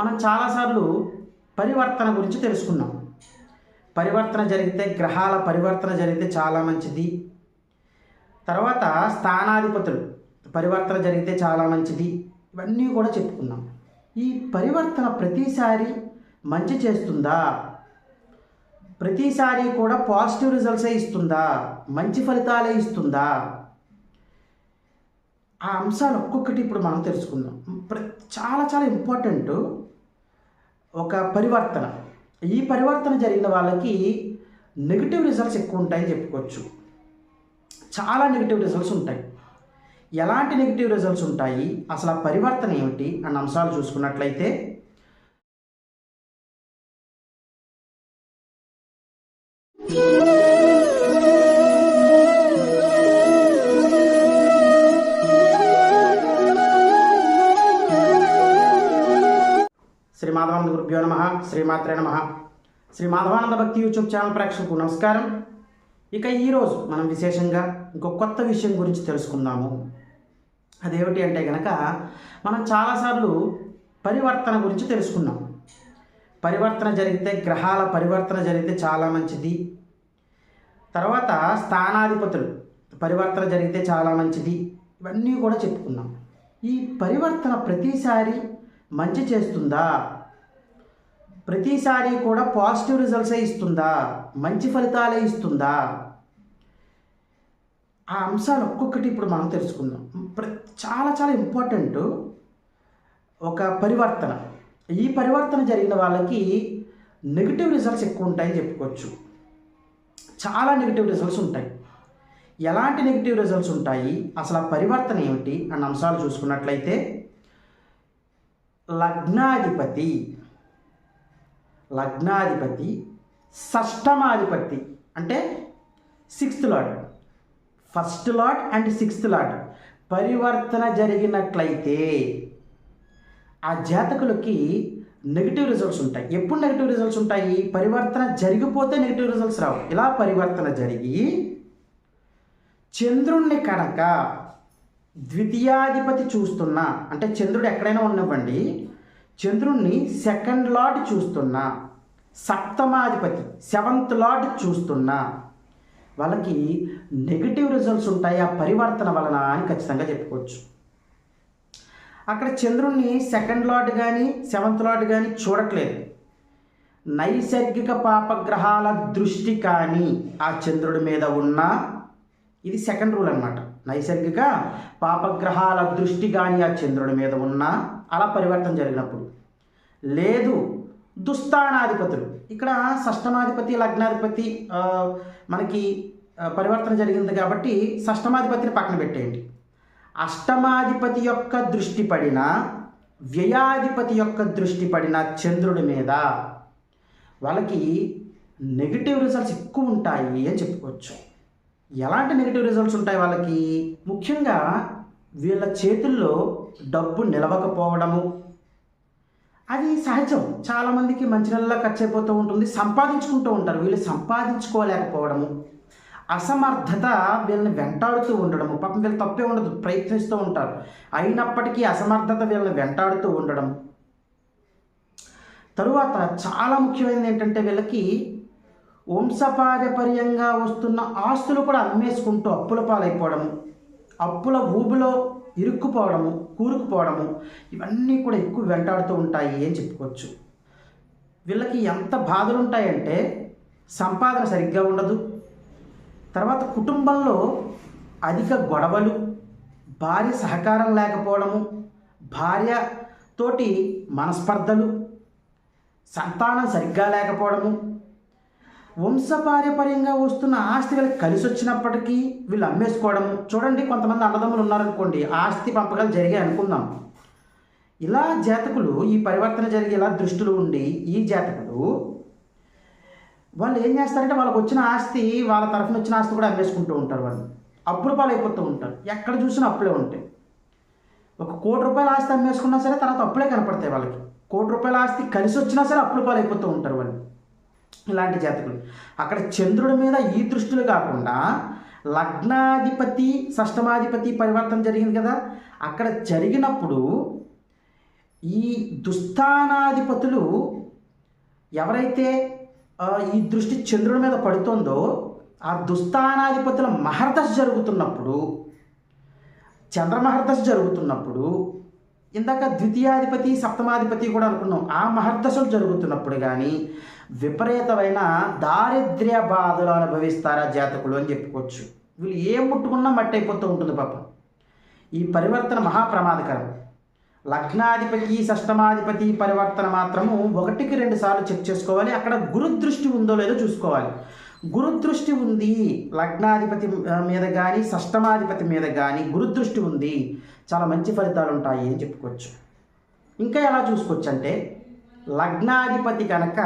మనం చాలాసార్లు పరివర్తన గురించి తెలుసుకున్నాం. పరివర్తన జరిగితే గ్రహాల పరివర్తన జరిగితే చాలా మంచిది. తర్వాత స్థానాధిపతులు పరివర్తన జరిగితే చాలా మంచిది. ఇవన్నీ కూడా చెప్పుకున్నాం. ఈ పరివర్తన ప్రతిసారి మంచి చేస్తుందా? ప్రతిసారి కూడా పాజిటివ్ రిజల్ట్సే ఇస్తుందా? మంచి ఫలితాలే ఇస్తుందా? ఆ అంశాలు ఒక్కొక్కటి ఇప్పుడు మనం తెలుసుకుందాం. ప్ర- చాలా చాలా ఇంపార్టెంట్. ఒక పరివర్తన. ఈ పరివర్తన జరిగిన వాళ్ళకి నెగిటివ్ రిజల్ట్స్ ఎక్కువ ఉంటాయని చెప్పుకోవచ్చు. చాలా నెగిటివ్ రిజల్ట్స్ ఉంటాయి. ఎలాంటి నెగిటివ్ రిజల్ట్స్ ఉంటాయి? అసలు ఆ పరివర్తన ఏమిటి? అన్న అంశాలు చూసుకున్నట్లయితే గురుభ్యో నమ. శ్రీమాత్రే నమ. శ్రీ మాధవానంద భక్తి యూట్యూబ్ ఛానల్ ప్రేక్షకులకు నమస్కారం. ఇక ఈరోజు మనం విశేషంగా ఇంకో కొత్త విషయం గురించి తెలుసుకుందాము. అదేమిటి అంటే కనుక మనం చాలాసార్లు పరివర్తన గురించి తెలుసుకున్నాం. పరివర్తన జరిగితే గ్రహాల పరివర్తన జరిగితే చాలా మంచిది. తర్వాత స్థానాధిపతులు పరివర్తన జరిగితే చాలా మంచిది. ఇవన్నీ కూడా చెప్పుకున్నాం. ఈ పరివర్తన ప్రతిసారి మంచి చేస్తుందా? ప్రతిసారి కూడా పాజిటివ్ రిజల్ట్సే ఇస్తుందా? మంచి ఫలితాలే ఇస్తుందా? ఆ అంశాలు ఒక్కొక్కటి ఇప్పుడు మనం తెలుసుకుందాం. ప్ర- చాలా చాలా ఇంపార్టెంట్ ఒక పరివర్తన. ఈ పరివర్తన జరిగిన వాళ్ళకి నెగిటివ్ రిజల్ట్స్ ఎక్కువ ఉంటాయని చెప్పుకోవచ్చు. చాలా నెగిటివ్ రిజల్ట్స్ ఉంటాయి. ఎలాంటి నెగిటివ్ రిజల్ట్స్ ఉంటాయి? అసలు ఆ పరివర్తన ఏమిటి? అన్న అంశాలు చూసుకున్నట్లయితే లగ్నాధిపతి లగ్నాధిపతి షష్టమాధిపతి అంటే sixth lord first lord and sixth lord పరివర్తన జరిగినట్లయితే ఆ జాతకులకి నెగిటివ్ రిజల్ట్స్ ఉంటాయి. ఎప్పుడు నెగిటివ్ రిజల్ట్స్ ఉంటాయి? పరివర్తన జరిగిపోతే నెగిటివ్ రిజల్ట్స్ రావు. ఇలా పరివర్తన జరిగి చంద్రుణ్ణి కనుక ద్వితీయాధిపతి చూస్తున్నా అంటే చంద్రుడు ఎక్కడైనా ఉన్నవ్వండి చంద్రుణ్ణి సెకండ్ లార్డ్ చూస్తున్నా సప్తమాధిపతి సెవెంత్ లార్డ్ చూస్తున్నా. వాళ్ళకి నెగిటివ్ రిజల్ట్స్ ఉంటాయి ఆ పరివర్తన వలన అని ఖచ్చితంగా చెప్పుకోవచ్చు. అక్కడ చంద్రుణ్ణి సెకండ్ లార్డ్ కానీ సెవెంత్ లార్డ్ కానీ చూడట్లేదు. నైసర్గిక పాపగ్రహాల దృష్టి కానీ ఆ చంద్రుడి మీద ఉన్న ఇది సెకండ్ రూల్ అనమాట నైసర్గిక పాపగ్రహాల దృష్టి కానీ ఆ చంద్రుడి మీద ఉన్న అలా పరివర్తన జరిగినప్పుడు. లేదు దుస్థానాధిపతులు. ఇక్కడ షష్టమాధిపతి లగ్నాధిపతి మనకి పరివర్తన జరిగింది కాబట్టి షష్టమాధిపతిని పక్కన పెట్టేయండి. అష్టమాధిపతి యొక్క దృష్టి పడిన వ్యయాధిపతి యొక్క దృష్టి పడిన చంద్రుడి మీద వాళ్ళకి నెగిటివ్ రిజల్ట్స్ ఎక్కువ ఉంటాయి అని చెప్పుకోవచ్చు. ఎలాంటి నెగిటివ్ రిజల్ట్స్ ఉంటాయి వాళ్ళకి? ముఖ్యంగా వీళ్ళ చేతుల్లో డబ్బు నిలవకపోవడము. అది సహజం. చాలామందికి మంచి నెలలా ఖర్చు అయిపోతూ ఉంటుంది. సంపాదించుకుంటూ ఉంటారు. వీళ్ళు సంపాదించుకోలేకపోవడము. అసమర్థత వీళ్ళని వెంటాడుతూ ఉండడము. పాపం వీళ్ళు తప్పే ఉండదు. ప్రయత్నిస్తూ ఉంటారు. అయినప్పటికీ అసమర్థత వీళ్ళని వెంటాడుతూ ఉండడం తరువాత చాలా ముఖ్యమైనది ఏంటంటే వీళ్ళకి వంశపారపర్యంగా వస్తున్న ఆస్తులు కూడా అమ్మేసుకుంటూ అప్పుల పాలైపోవడము. అప్పుల ఊబిలో ఇరుక్కుపోవడము కూరుకుపోవడము ఇవన్నీ కూడా ఎక్కువ వెంటాడుతూ ఉంటాయి అని చెప్పుకోవచ్చు. వీళ్ళకి ఎంత బాధలు ఉంటాయంటే సంపాదన సరిగ్గా ఉండదు. తర్వాత కుటుంబంలో అధిక గొడవలు భార్య సహకారం లేకపోవడము భార్య తోటి మనస్పర్ధలు సంతానం సరిగ్గా లేకపోవడము వంశపారపర్యంగా వస్తున్న ఆస్తి వీళ్ళకి కలిసి వచ్చినప్పటికీ వీళ్ళు అమ్మేసుకోవడం. చూడండి కొంతమంది అన్నదమ్ములు ఉన్నారనుకోండి ఆస్తి పంపకాలు జరిగాయి అనుకుందాం. ఇలా జాతకులు ఈ పరివర్తన జరిగి ఇలా దృష్టిలో ఉండి ఈ జాతకులు వాళ్ళు ఏం చేస్తారంటే వాళ్ళకి వచ్చిన ఆస్తి వాళ్ళ తరఫున వచ్చిన ఆస్తి కూడా అమ్మేసుకుంటూ ఉంటారు వాళ్ళు. అప్పుల పాలైపోతూ అయిపోతూ ఉంటారు. ఎక్కడ చూసినా అప్పులే ఉంటాయి. ఒక కోటి రూపాయల ఆస్తి అమ్మేసుకున్నా సరే తర్వాత అప్పులే కనపడతాయి వాళ్ళకి. కోటి రూపాయల ఆస్తి కలిసి వచ్చినా సరే అప్పుల పాలైపోతూ అయిపోతూ ఉంటారు వాళ్ళు. ఇలాంటి జాతకులు. అక్కడ చంద్రుడి మీద ఈ దృష్టిలు కాకుండా లగ్నాధిపతి షష్టమాధిపతి పరివర్తన జరిగింది కదా. అక్కడ జరిగినప్పుడు ఈ దుస్థానాధిపతులు ఎవరైతే ఈ దృష్టి చంద్రుడి మీద పడుతుందో ఆ దుస్థానాధిపతుల మహర్దశ జరుగుతున్నప్పుడు చంద్రమహర్దశ జరుగుతున్నప్పుడు ఇందాక ద్వితీయాధిపతి సప్తమాధిపతి కూడా అనుకున్నాం. ఆ మహర్దశలు జరుగుతున్నప్పుడు కానీ విపరీతమైన దారిద్ర్య బాధలు అనుభవిస్తారా జాతకులు అని చెప్పుకోవచ్చు. వీళ్ళు ఏం ముట్టుకున్నా మట్టి అయిపోతూ ఉంటుంది పాపం. ఈ పరివర్తన మహాప్రమాదకరం. లగ్నాధిపతి షష్టమాధిపతి పరివర్తన మాత్రము ఒకటికి రెండు సార్లు చెక్ చేసుకోవాలి. అక్కడ గురుదృష్టి ఉందో లేదో చూసుకోవాలి. గురుదృష్టి ఉంది లగ్నాధిపతి మీద కానీ షష్టమాధిపతి మీద కానీ గురుదృష్టి ఉంది. చాలా మంచి ఫలితాలు ఉంటాయి అని చెప్పుకోవచ్చు. ఇంకా ఎలా చూసుకోవచ్చు అంటే లగ్నాధిపతి కనుక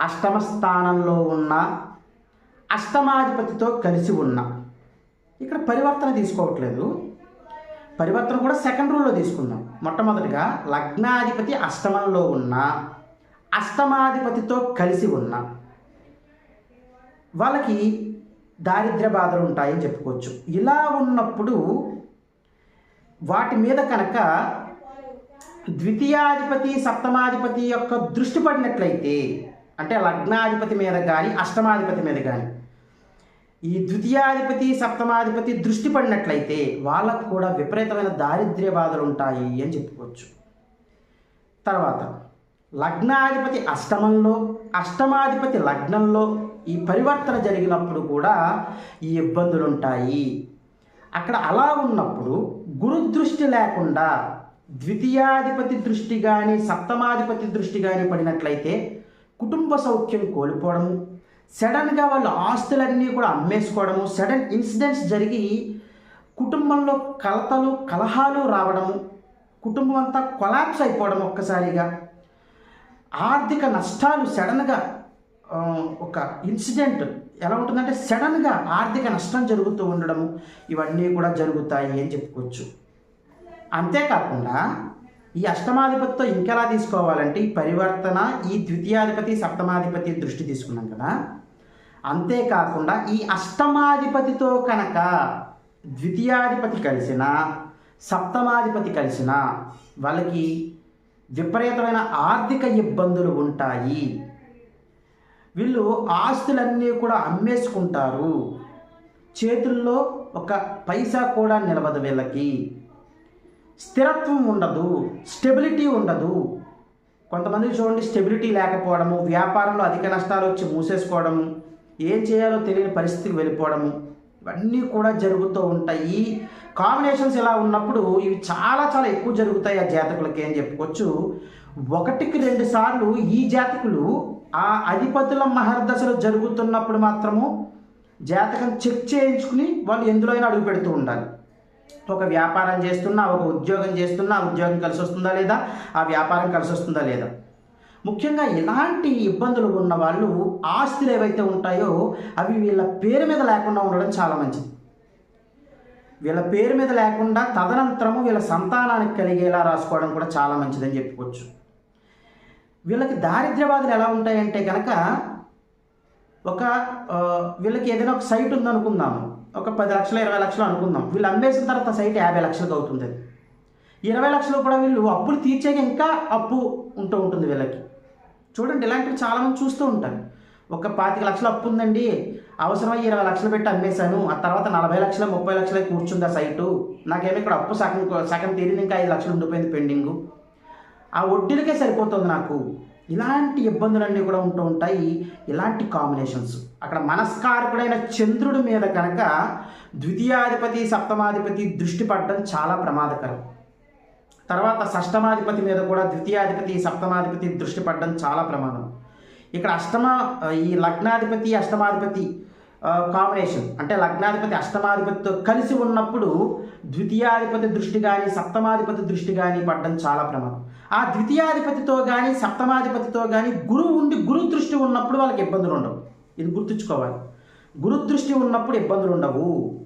అష్టమ స్థానంలో ఉన్న అష్టమాధిపతితో కలిసి ఉన్న. ఇక్కడ పరివర్తన తీసుకోవట్లేదు. పరివర్తన కూడా సెకండ్ రూల్లో తీసుకుందాం. మొట్టమొదటిగా లగ్నాధిపతి అష్టమంలో ఉన్న అష్టమాధిపతితో కలిసి ఉన్న. వాళ్ళకి దారిద్ర్య బాధలు ఉంటాయని చెప్పుకోవచ్చు. ఇలా ఉన్నప్పుడు వాటి మీద కనుక ద్వితీయాధిపతి సప్తమాధిపతి యొక్క దృష్టి పడినట్లయితే అంటే లగ్నాధిపతి మీద కానీ అష్టమాధిపతి మీద కానీ ఈ ద్వితీయాధిపతి సప్తమాధిపతి దృష్టి పడినట్లయితే వాళ్ళకు కూడా విపరీతమైన దారిద్ర్య బాధలు ఉంటాయి అని చెప్పుకోవచ్చు. తర్వాత లగ్నాధిపతి అష్టమంలో అష్టమాధిపతి లగ్నంలో ఈ పరివర్తన జరిగినప్పుడు కూడా ఈ ఇబ్బందులు ఉంటాయి అక్కడ అలా ఉన్నప్పుడు గురు దృష్టి లేకుండా ద్వితీయాధిపతి దృష్టి కానీ సప్తమాధిపతి దృష్టి కానీ పడినట్లయితే కుటుంబ సౌఖ్యం కోల్పోవడము సడన్గా వాళ్ళు ఆస్తులన్నీ కూడా అమ్మేసుకోవడము సడన్ ఇన్సిడెంట్స్ జరిగి కుటుంబంలో కలతలు కలహాలు రావడము కుటుంబం అంతా కొలాప్స్ అయిపోవడం ఒక్కసారిగా. ఆర్థిక నష్టాలు సడన్గా ఒక ఇన్సిడెంట్ ఎలా ఉంటుందంటే సడన్గా ఆర్థిక నష్టం జరుగుతూ ఉండడము ఇవన్నీ కూడా జరుగుతాయి అని చెప్పుకోవచ్చు. అంతేకాకుండా ఈ అష్టమాధిపతితో ఇంకెలా తీసుకోవాలంటే ఈ పరివర్తన ఈ ద్వితీయాధిపతి సప్తమాధిపతి దృష్టి తీసుకున్నాం కదా. అంతేకాకుండా ఈ అష్టమాధిపతితో కనుక ద్వితీయాధిపతి కలిసిన సప్తమాధిపతి కలిసిన వాళ్ళకి విపరీతమైన ఆర్థిక ఇబ్బందులు ఉంటాయి. వీళ్ళు ఆస్తులన్నీ కూడా అమ్మేసుకుంటారు. చేతుల్లో ఒక పైసా కూడా నిలవదు వీళ్ళకి. స్థిరత్వం ఉండదు స్టెబిలిటీ ఉండదు. కొంతమంది చూడండి స్టెబిలిటీ లేకపోవడము వ్యాపారంలో అధిక నష్టాలు వచ్చి మూసేసుకోవడము ఏం చేయాలో తెలియని పరిస్థితికి వెళ్ళిపోవడము ఇవన్నీ కూడా జరుగుతూ ఉంటాయి. కాంబినేషన్స్ ఇలా ఉన్నప్పుడు ఇవి చాలా చాలా ఎక్కువ జరుగుతాయి ఆ జాతకులకి అని చెప్పుకోవచ్చు. ఒకటికి రెండు సార్లు ఈ జాతకులు ఆ అధిపతుల మహర్దశలు జరుగుతున్నప్పుడు మాత్రము జాతకం చెక్ చేయించుకుని వాళ్ళు ఎందులో అయినా అడుగు పెడుతూ ఉండాలి. ఒక వ్యాపారం చేస్తున్నా ఒక ఉద్యోగం చేస్తున్నా ఆ ఉద్యోగం కలిసి వస్తుందా లేదా? ఆ వ్యాపారం కలిసి వస్తుందా లేదా? ముఖ్యంగా ఎలాంటి ఇబ్బందులు ఉన్న వాళ్ళు ఆస్తులు ఏవైతే ఉంటాయో అవి వీళ్ళ పేరు మీద లేకుండా ఉండడం చాలా మంచిది. వీళ్ళ పేరు మీద లేకుండా తదనంతరము వీళ్ళ సంతానానికి కలిగేలా రాసుకోవడం కూడా చాలా మంచిదని చెప్పుకోవచ్చు. వీళ్ళకి దారిద్ర్య బాధలు ఎలా ఉంటాయంటే కనుక ఒక వీళ్ళకి ఏదైనా ఒక సైట్ ఉందనుకుందాము. ఒక పది లక్షలు ఇరవై లక్షలు అనుకుందాం. వీళ్ళు అమ్మేసిన తర్వాత సైట్ యాభై లక్షలకు అవుతుంది. అది. ఇరవై లక్షలు కూడా వీళ్ళు అప్పులు తీర్చాక ఇంకా అప్పు ఉంటూ ఉంటుంది వీళ్ళకి. చూడండి ఇలాంటివి చాలామంది చూస్తూ ఉంటారు. ఒక పాతిక లక్షలు అప్పు ఉందండి. అవసరమై ఇరవై లక్షలు పెట్టి అమ్మేశాను. ఆ తర్వాత నలభై లక్షలు ముప్పై లక్షలే కూర్చుంది ఆ సైటు? నాకేమో ఇక్కడ అప్పు సగం సగం తీరింది ఇంకా ఐదు లక్షలు ఉండిపోయింది పెండింగు. ఆ వడ్డీలకే సరిపోతుంది నాకు. ఇలాంటి ఇబ్బందులన్నీ కూడా ఉంటూ ఉంటాయి. ఇలాంటి కాంబినేషన్స్ అక్కడ మనస్కారకుడైన చంద్రుడి మీద కనుక ద్వితీయాధిపతి సప్తమాధిపతి దృష్టి పడడం చాలా ప్రమాదకరం. తర్వాత షష్టమాధిపతి మీద కూడా ద్వితీయాధిపతి సప్తమాధిపతి దృష్టి పడడం చాలా ప్రమాదం. ఇక్కడ అష్టమ ఈ లగ్నాధిపతి అష్టమాధిపతి కాంబినేషన్ అంటే లగ్నాధిపతి అష్టమాధిపతితో కలిసి ఉన్నప్పుడు ద్వితీయాధిపతి దృష్టి కానీ సప్తమాధిపతి దృష్టి కానీ పడడం చాలా ప్రమాదం. ఆ ద్వితీయాధిపతితో కానీ సప్తమాధిపతితో కానీ గురువు ఉండి గురు దృష్టి ఉన్నప్పుడు వాళ్ళకి ఇబ్బందులు ఉండవు. ఇది గుర్తుంచుకోవాలి. గురు దృష్టి ఉన్నప్పుడు ఇబ్బందులు ఉండవు.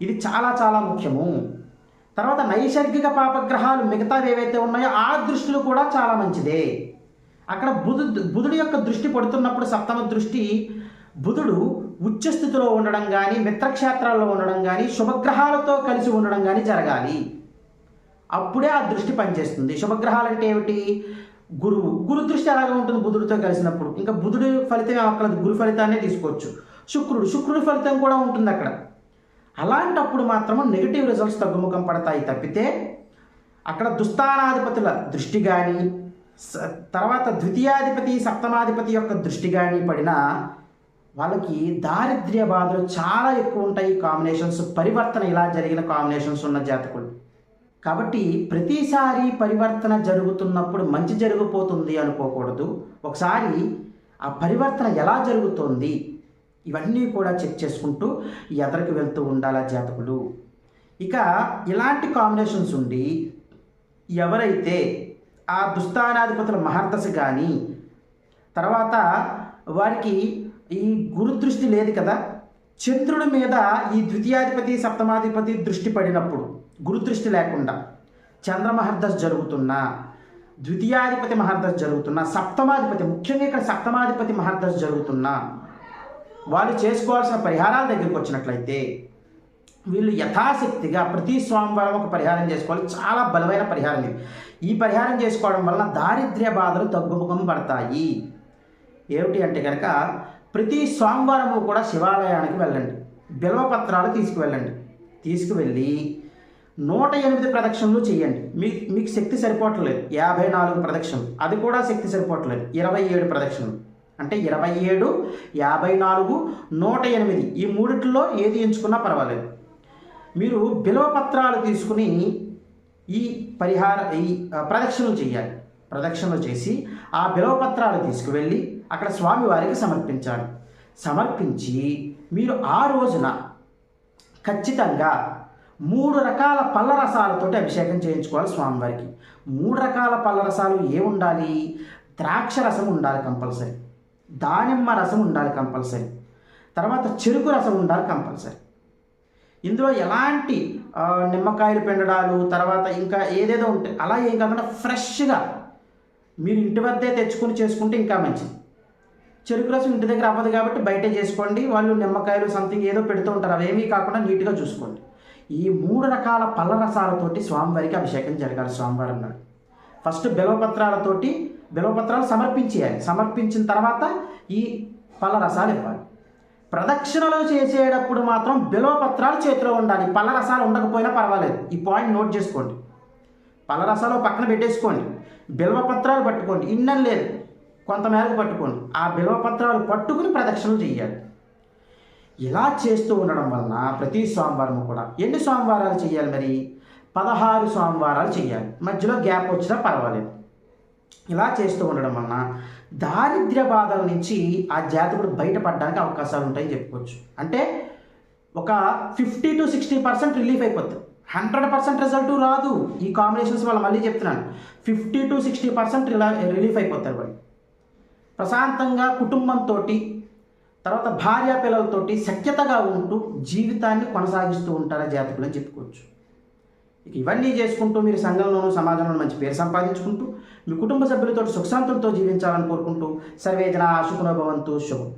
ఇది చాలా చాలా ముఖ్యము. తర్వాత నైసర్గిక పాపగ్రహాలు మిగతావి ఏవైతే ఉన్నాయో ఆ దృష్టిలు కూడా చాలా మంచిదే. అక్కడ బుధు బుధుడి యొక్క దృష్టి పడుతున్నప్పుడు సప్తమ దృష్టి బుధుడు ఉచ్చస్థితిలో ఉండడం కానీ మిత్రక్షేత్రాల్లో ఉండడం కానీ శుభగ్రహాలతో కలిసి ఉండడం కానీ జరగాలి. అప్పుడే ఆ దృష్టి పనిచేస్తుంది. శుభగ్రహాలు అంటే ఏమిటి? గురువు. గురు దృష్టి అలాగే ఉంటుంది? బుధుడితో కలిసినప్పుడు. ఇంకా బుధుడి ఫలితం అక్కర్లేదు గురు ఫలితాన్నే తీసుకోవచ్చు. శుక్రుడు. శుక్రుడి ఫలితం కూడా ఉంటుంది అక్కడ. అలాంటప్పుడు మాత్రము నెగిటివ్ రిజల్ట్స్ తగ్గుముఖం పడతాయి తప్పితే అక్కడ దుస్థానాధిపతుల దృష్టి కానీ స- తర్వాత ద్వితీయాధిపతి సప్తమాధిపతి యొక్క దృష్టి కానీ పడినా వాళ్ళకి దారిద్ర్య బాధలు చాలా ఎక్కువ ఉంటాయి కాంబినేషన్స్ పరివర్తన ఇలా జరిగిన కాంబినేషన్స్ ఉన్న జాతకులు. కాబట్టి ప్రతిసారి పరివర్తన జరుగుతున్నప్పుడు మంచి జరిగిపోతుంది అనుకోకూడదు. ఒకసారి ఆ పరివర్తన ఎలా జరుగుతోంది ఇవన్నీ కూడా చెక్ చేసుకుంటూ ఎదరికి వెళ్తూ ఉండాలి ఆ జాతకులు. ఇక ఇలాంటి కాంబినేషన్స్ ఉండి ఎవరైతే ఆ దుస్థానాధిపతుల మహర్దశ కానీ తర్వాత వారికి ఈ గురుదృష్టి లేదు కదా? చంద్రుడి మీద ఈ ద్వితీయాధిపతి సప్తమాధిపతి దృష్టి పడినప్పుడు గురుదృష్టి లేకుండా చంద్రమహర్దశ జరుగుతున్నా ద్వితీయాధిపతి మహర్దశ జరుగుతున్నా సప్తమాధిపతి ముఖ్యంగా ఇక్కడ సప్తమాధిపతి మహర్దశ జరుగుతున్నా వాళ్ళు చేసుకోవాల్సిన పరిహారాల దగ్గరికి వచ్చినట్లయితే వీళ్ళు యథాశక్తిగా ప్రతి సోమవారం ఒక పరిహారం చేసుకోవాలి. చాలా బలమైన పరిహారం ఇది. ఈ పరిహారం చేసుకోవడం వల్ల దారిద్ర్య బాధలు తగ్గుముఖం పడతాయి. ఏమిటి అంటే కనుక ప్రతి సోమవారము కూడా శివాలయానికి వెళ్ళండి. బిల్వపత్రాలు తీసుకువెళ్ళండి. తీసుకువెళ్ళి నూట ఎనిమిది ప్రదక్షిణలు చేయండి. మీ మీకు శక్తి సరిపోవట్లేదు. యాభై నాలుగు ప్రదక్షిణలు. అది కూడా శక్తి సరిపోవట్లేదు. ఇరవై ఏడు ప్రదక్షిణలు. అంటే ఇరవై ఏడు యాభై నాలుగు నూట ఎనిమిది. ఈ మూడిట్లో ఏది ఎంచుకున్నా పర్వాలేదు. మీరు బిల్వపత్రాలు తీసుకుని ఈ పరిహార ఈ ప్రదక్షిణలు చేయాలి. ప్రదక్షిణలు చేసి ఆ బిలవపత్రాలు తీసుకువెళ్ళి అక్కడ స్వామివారికి సమర్పించాలి సమర్పించి మీరు ఆ రోజున ఖచ్చితంగా మూడు రకాల పళ్ళ రసాలతోటి అభిషేకం చేయించుకోవాలి స్వామివారికి. మూడు రకాల పళ్ళ రసాలు ఏ ఉండాలి ద్రాక్ష రసం ఉండాలి కంపల్సరీ. దానిమ్మ రసం ఉండాలి కంపల్సరీ. తర్వాత చెరుకు రసం ఉండాలి కంపల్సరీ. ఇందులో ఎలాంటి నిమ్మకాయలు పిండడాలు తర్వాత ఇంకా ఏదేదో ఉంటాయి అలా ఏం కాకుండా ఫ్రెష్గా మీరు ఇంటి వద్దే తెచ్చుకొని చేసుకుంటే ఇంకా మంచిది. చెరుకు రసం ఇంటి దగ్గర అవ్వదు కాబట్టి బయటే చేసుకోండి. వాళ్ళు నిమ్మకాయలు సంథింగ్ ఏదో పెడుతూ ఉంటారు. అవేమీ కాకుండా నీట్గా చూసుకోండి. ఈ మూడు రకాల పళ్ళ రసాలతోటి స్వామివారికి అభిషేకం జరగాలి స్వామివారం నాడు. ఫస్ట్ బిలవపత్రాలతోటి బిలవపత్రాలు సమర్పించేయాలి. సమర్పించిన తర్వాత ఈ పళ్ళ రసాలు ఇవ్వాలి. ప్రదక్షిణలు చేసేటప్పుడు మాత్రం బిలవపత్రాలు చేతిలో ఉండాలి. పళ్ళ రసాలు ఉండకపోయినా పర్వాలేదు. ఈ పాయింట్ నోట్ చేసుకోండి. పళ్ళ రసాలు పక్కన పెట్టేసుకోండి. బిల్వపత్రాలు పట్టుకోండి. ఇన్నం లేదు. కొంతమేరకు పట్టుకోండి. ఆ బిల్వపత్రాలు పట్టుకుని ప్రదక్షిణలు చేయాలి ఇలా చేస్తూ ఉండడం వలన ప్రతి సోమవారం కూడా ఎన్ని సోమవారాలు చేయాలి మరి? పదహారు సోమవారాలు చేయాలి మధ్యలో గ్యాప్ వచ్చినా పర్వాలేదు. ఇలా చేస్తూ ఉండడం వలన దారిద్ర్య బాధల నుంచి ఆ జాతకుడు బయటపడడానికి అవకాశాలు ఉంటాయని చెప్పుకోవచ్చు. అంటే ఒక fifty to sixty percent relief అయిపోతుంది. హండ్రెడ్ పర్సెంట్ రిజల్ట్ రాదు. ఈ కాంబినేషన్స్ వల్ల మళ్ళీ చెప్తున్నాను. Fifty to sixty percent relief అయిపోతారు వాళ్ళు. ప్రశాంతంగా కుటుంబంతో తర్వాత భార్య పిల్లలతోటి సఖ్యతగా ఉంటూ జీవితాన్ని కొనసాగిస్తూ ఉంటారు జాతకులు అని చెప్పుకోవచ్చు. ఇక ఇవన్నీ చేసుకుంటూ మీరు సంఘంలోనూ సమాజంలోనూ మంచి పేరు సంపాదించుకుంటూ మీ కుటుంబ సభ్యులతో సుఖశాంతులతో జీవించాలని కోరుకుంటూ సర్వేజన సుఖనోభవంతు శుభం.